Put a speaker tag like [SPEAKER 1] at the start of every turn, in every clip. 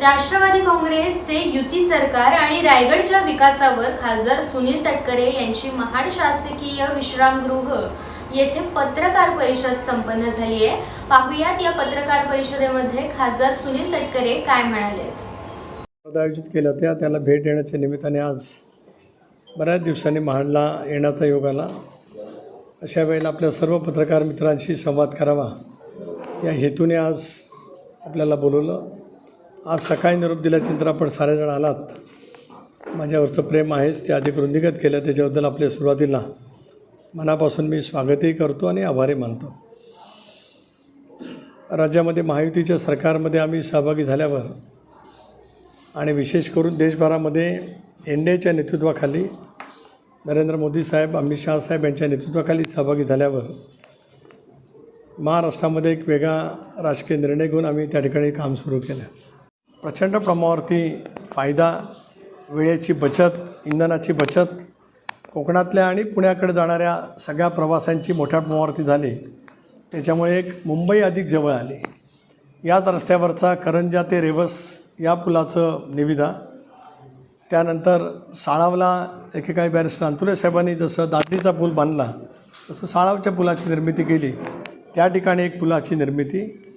[SPEAKER 1] राष्ट्रवादी काँग्रेसचे युती सरकार आणि रायगडच्या विकासावर खासदार सुनील तटकरे यांची महाड शासकीय विश्रामगृह येथे पत्रकार परिषद संपन्न झाली आहे. पाहुयात या पत्रकार परिषदेमध्ये खासदार सुनील तटकरे काय म्हणाले
[SPEAKER 2] आयोजित केल्या होत्या त्याला भेट देण्याच्या निमित्ताने आज बऱ्याच दिवसांनी महाडला येण्याचा योग आला. अशा वेळेला आपल्या सर्व पत्रकार मित्रांशी संवाद करावा या हेतूने आज आपल्याला बोलवलं. आज सकाळी निरोप दिल्याच्यानंतर आपण सारेजण आलात. माझ्यावरचं प्रेम आहेच ते अधिक रुंदीगत केलं त्याच्याबद्दल आपल्या सुरुवातीला मनापासून मी स्वागतही करतो आणि आभारी मानतो. राज्यामध्ये महायुतीच्या सरकारमध्ये आम्ही सहभागी झाल्यावर आणि विशेष करून देशभरामध्ये एन डी एच्या नेतृत्वाखाली नरेंद्र मोदी साहेब अमित शाह साहेब यांच्या नेतृत्वाखाली सहभागी झाल्यावर महाराष्ट्रामध्ये एक वेगळा राजकीय निर्णय घेऊन आम्ही त्या ठिकाणी काम सुरू केलं. प्रचंड प्रमाणावरती फायदा वेळेची बचत इंधनाची बचत कोकणातल्या आणि पुण्याकडे जाणाऱ्या सगळ्या प्रवाशांची मोठ्या प्रमाणावरती झाली. त्याच्यामुळे एक मुंबई अधिक जवळ आली. याच रस्त्यावरचा करंजा ते रेवस या पुलाचं निविदा. त्यानंतर साळावला एकेकाळी बॅरिस्टर अंतुले साहेबांनी जसं दादलीचा पूल बांधला तसं साळावच्या पुलाची निर्मिती केली. त्या ठिकाणी एक पुलाची निर्मिती.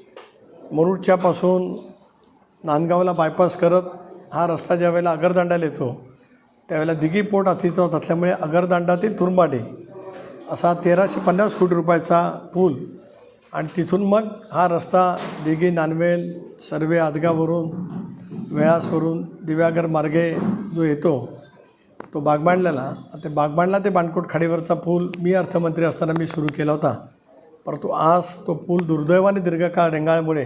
[SPEAKER 2] मुरुडच्यापासून नांदगावला बायपास करत हा रस्ता ज्या वेळेला येतो त्यावेळेला दिघी पोट अस्तित्वात असल्यामुळे अगरदांडा ते तुरंबाडे असा तेराशे पन्नास कोटी रुपयाचा पूल आणि तिथून मग हा रस्ता दिघी नानवेल सर्वे आदगावरून वेळासवरून दिव्यागर मार्गे जो येतो तो बागबांडल्याला ते बागबांडला ते बाणकोट खाडीवरचा पूल मी अर्थमंत्री असताना मी सुरू केला होता. परंतु आज तो पूल दुर्दैवाने दीर्घकाळ रेंगाळमुळे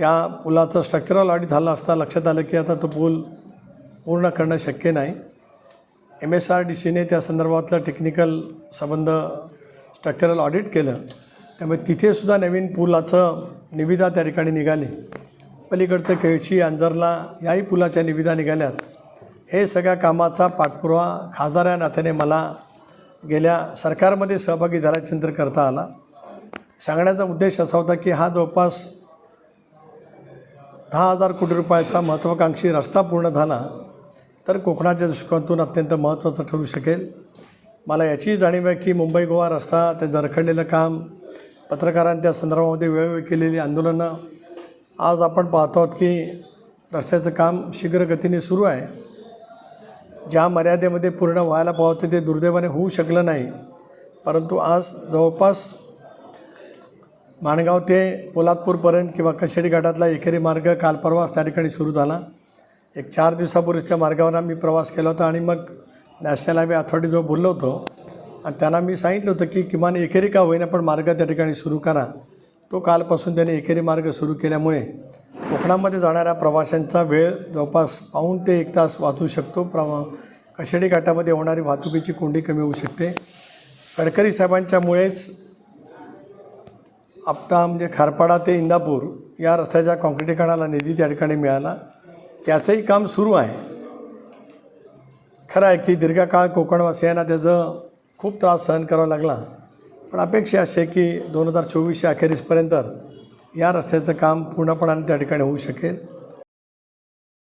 [SPEAKER 2] त्या पुलाचं स्ट्रक्चरल ऑडिट झाला असता लक्षात आलं की आता तो पूल पूर्ण करणं शक्य नाही. एम एस आर डी सीने त्या संदर्भातलं टेक्निकल संबंध स्ट्रक्चरल ऑडिट केलं. त्यामुळे तिथेसुद्धा नवीन पुलाचं निविदा त्या ठिकाणी निघाली. पलीकडचं केळशी अंजरला याही पुलाच्या निविदा निघाल्यात. हे सगळ्या कामाचा पाठपुरावा खासदार या नात्याने मला गेल्या सरकारमध्ये सहभागी झाल्याच्यानंतर करता आला. सांगण्याचा उद्देश असा होता की हा जवळपास दहा हजार कोटी रुपयाचा महत्त्वाकांक्षी रस्ता पूर्ण झाला तर कोकणाच्या दृष्टिकोनातून अत्यंत महत्त्वाचं ठरू शकेल. मला याचीही जाणीव आहे की मुंबई गोवा रस्ता ते जरखडलेलं काम पत्रकारांच्या संदर्भामध्ये वेळोवेळी केलेली आंदोलनं आज आपण पाहतो आहोत की रस्त्याचं काम शीघ्रगतीने सुरू आहे. ज्या मर्यादेमध्ये पूर्ण व्हायला पावते ते दुर्दैवाने होऊ शकलं नाही परंतु आज जवळपास माणगाव ते पोलादपूरपर्यंत किंवा कशेडी घाटातला एकेरी मार्ग काल परवाच त्या ठिकाणी सुरू झाला. एक चार दिवसापूर्वीच त्या मार्गावर आम्ही प्रवास केला होता आणि मग नॅशनल हायवे अथॉरिटीजवळ बोललो होतो. आणि त्यांना मी सांगितलं होतं की किमान एकेरी का होईना पण मार्ग त्या ठिकाणी सुरू करा. तो कालपासून त्याने एकेरी मार्ग सुरू केल्यामुळे कोकणामध्ये जाणाऱ्या प्रवाशांचा वेळ जवळपास पाऊण ते एक तास वाचू शकतो. प्रवा कशेडी घाटामध्ये होणारी वाहतुकीची कोंडी कमी होऊ शकते. गडकरी साहेबांच्यामुळेच आपटा म्हणजे खारपाडा ते इंदापूर या रस्त्याच्या काँक्रिटीकरणाला निधी त्या ठिकाणी मिळाला. त्याचंही काम सुरू आहे. खरं आहे की दीर्घकाळ कोकणवासियांना त्याचं खूप त्रास सहन करावा लागला. पण अपेक्षा अशी आहे की दोन हजार चोवीसच्या अखेरीसपर्यंत या रस्त्याचं काम पूर्णपणाने त्या ठिकाणी होऊ शकेल.